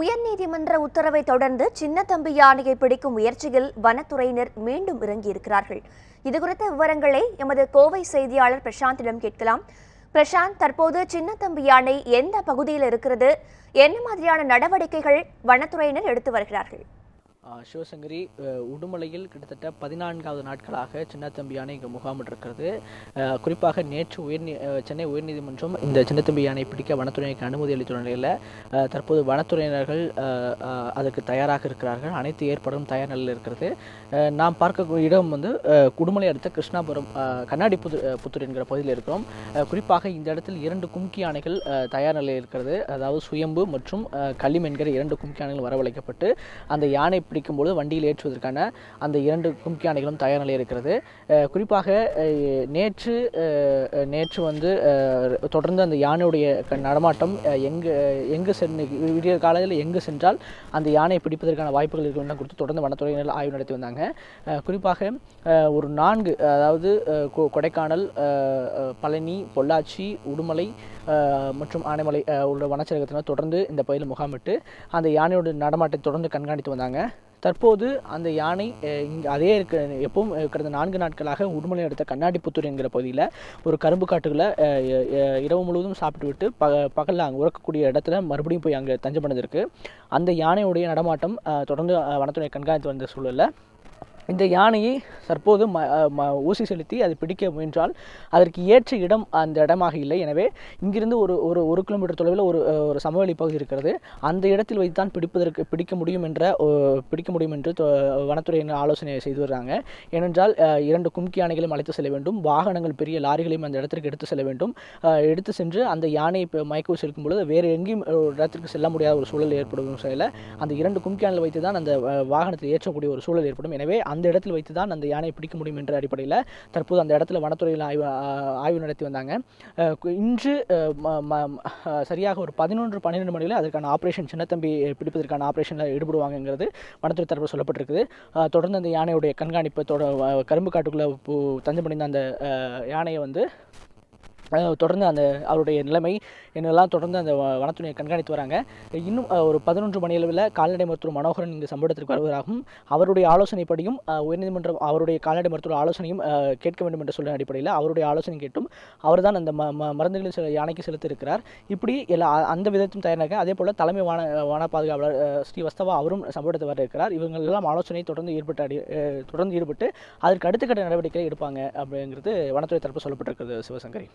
உயர்நீதிமன்ற உத்தரவை தொடர்ந்து சின்னத்தம்பி யானையை பிடிக்கும் முயற்சியில் வனத்துறையினர் மீண்டும் இறங்கியிருக்கிறார்கள். இதுகுறித்த விவரங்களை எமது கோவை செய்தியாளர் பிரசாந்திடம் கேட்கலாம். பிரசாந்த் தற்போது சின்னத்தம்பி யானை எந்த பகுதியில் இருக்கிறது? என்ன மாதிரியான நடவடிக்கைகள் வனத்துறையினர் எடுத்து வருகிறார்கள்? சிவசங்கரி உடுமலையில் கிட்டத்தட்ட பதினான்காவது நாட்களாக சின்னத்தம்பி யானை இங்கு முகாமிட்டிருக்கிறது. குறிப்பாக நேற்று உயர் சென்னை உயர்நீதிமன்றம் இந்த சின்னத்தம்பி யானை பிடிக்க வனத்துறைக்கு அனுமதி அளித்துள்ள நிலையில் தற்போது வனத்துறையினர்கள் அதற்கு தயாராக இருக்கிறார்கள். அனைத்து ஏற்பாடும் தயார் நிலையில் இருக்கிறது. நாம் பார்க்கக்கூடிய இடம் வந்து உடுமலை அடுத்த கிருஷ்ணாபுரம் கண்ணாடி புது புத்தூர் என்கிற பகுதியில் இருக்கிறோம். குறிப்பாக இந்த இடத்தில் இரண்டு கும்கி யானைகள் தயார் நிலையில் இருக்கிறது. அதாவது சுயம்பு மற்றும் களிம் என்கிற இரண்டு கும்கி யானைகள் வரவழைக்கப்பட்டு அந்த யானை பிடிக்கும்போது வண்டியில் ஏற்றுவதற்கான அந்த இரண்டு கும்கி யானைகளும் தயார் நிலையில் இருக்கிறது. குறிப்பாக நேற்று நேற்று வந்து தொடர்ந்து அந்த யானையுடைய க- நடமாட்டம் எங்கு எங்கு சென்று விடிய காலையில் எங்கு சென்றால் அந்த யானையை பிடிப்பதற்கான வாய்ப்புகள் இருக்கின்றன குறித்து தொடர்ந்து வனத்துறையினர் ஆய்வு நடத்தி வந்தாங்க. குறிப்பாக ஒரு நான்கு அதாவது கொ- கொடைக்கானல் பழனி பொள்ளாச்சி உடுமலை மற்றும் ஆனைமலை உள்ள வனச்சரகத்தினர் தொடர்ந்து இந்த பகுதியில் முகாமிட்டு அந்த யானையோட நடமாட்டத்தை தொடர்ந்து கண்காணித்து வந்தாங்க. தற்போது அந்த யானை அஹ், அதே இருக்க எப்பவும் கடந்த நான்கு நாட்களாக உடுமலை அடுத்த கண்ணாடிப்புத்தூர் என்கிற பகுதியில் ஒரு கரும்பு காட்டுகளை இரவு முழுவதும் சாப்பிட்டு விட்டு ப பகலில் அங்கே உறக்கக்கூடிய இடத்துல மறுபடியும் போய் அங்கே தஞ்சம் அந்த யானையுடைய நடமாட்டம் தொடர்ந்து வனத்துறை கண்காணித்து வந்த சூழலில் இந்த யானையை தற்போது ம ம ஊசி செலுத்தி அது பிடிக்க முயன்றால் அதற்கு ஏற்ற இடம் அந்த இடமாக இல்லை. எனவே இங்கிருந்து ஒரு ஒரு ஒரு கிலோமீட்டர் தொலைவில் ஒரு ஒரு சமவெளி பகுதி இருக்கிறது. அந்த இடத்தில் வைத்து தான் பிடிப்பதற்கு பிடிக்க முடியும் என்ற பிடிக்க முடியும் என்று தொ- வனத்துறையினர் ஆலோசனை செய்து வர்றாங்க ஏனென்றால் இரண்டு கும்கி யானைகளையும் அழைத்து செல்ல வேண்டும். வாகனங்கள் பெரிய லாரிகளையும் அந்த இடத்திற்கு எடுத்து செல்ல வேண்டும். எடுத்து சென்று அந்த யானையை இப்போ மயக்க ஊசி இருக்கும் பொழுது வேறு எங்கேயும் ஒரு இடத்திற்கு செல்ல முடியாத ஒரு சூழல் ஏற்படும். செயல அந்த இரண்டு கும்கி யானைகள் வைத்து தான் அந்த வாகனத்தில் ஏற்றக்கூடிய ஒரு சூழல் ஏற்படும். எனவே அந்த இடத்தில் வைத்து தான் அந்த யானையை பிடிக்க முடியும் என்ற அடிப்படையில் தற்போது அந்த இடத்துல வனத்துறையில் ஆய்வு ஆய்வு நடத்தி வந்தாங்க. இன்று ம- ம- சரியாக ஒரு பதினொன்று பன்னிரெண்டு மணியில் அதற்கான ஆப்ரேஷன் சின்னத்தம்பி பிடிப்பதற்கான ஆப்ரேஷனில் ஈடுபடுவாங்கங்கிறது வனத்துறை தரப்பு சொல்லப்பட்டிருக்குது. தொடர்ந்து அந்த யானையுடைய கண்காணிப்பு தொட கரும்பு காட்டுக்குள்ளே தஞ்சமடைந்த அந்த யானையை வந்து தொடர்ந்து அந்த அவருடைய நிலைமை என்னெல்லாம் தொடர்ந்து அந்த வனத்துறையை கண்காணித்து வராங்க. இன்னும் ஒரு பதினொன்று மணி அளவில் கால்நடை மருத்துவர் மனோகரன் இந்த சம்பவத்திற்கு வருவதாகவும் அவருடைய ஆலோசனைப்படியும் உயர்நீதிமன்றம் அவருடைய கால்நடை மருத்துவர் ஆலோசனையும் கேட்க வேண்டும் என்று சொல்ல அடிப்படையில் அவருடைய ஆலோசனை கேட்டும். அவர்தான் அந்த ம ம மருந்துகளை சில யானைக்கு செலுத்தியிருக்கிறார். இப்படி எல்லா அந்த விதத்தையும் தயாராக அதே போல் தலைமை வான வன பாதுகாவலர் ஸ்ரீவஸ்தவா அவரும் சம்பவத்தை வர இருக்கிறார் இவங்க ஆலோசனை தொடர்ந்து ஈடுபட்டு அடி தொடர்ந்து ஈடுபட்டு அதற்கு அடுத்த கட்ட நடவடிக்கை எடுப்பாங்க அப்படிங்கிறது வனத்துறை தரப்பு சொல்லப்பட்டிருக்கிறது சிவசங்கரி.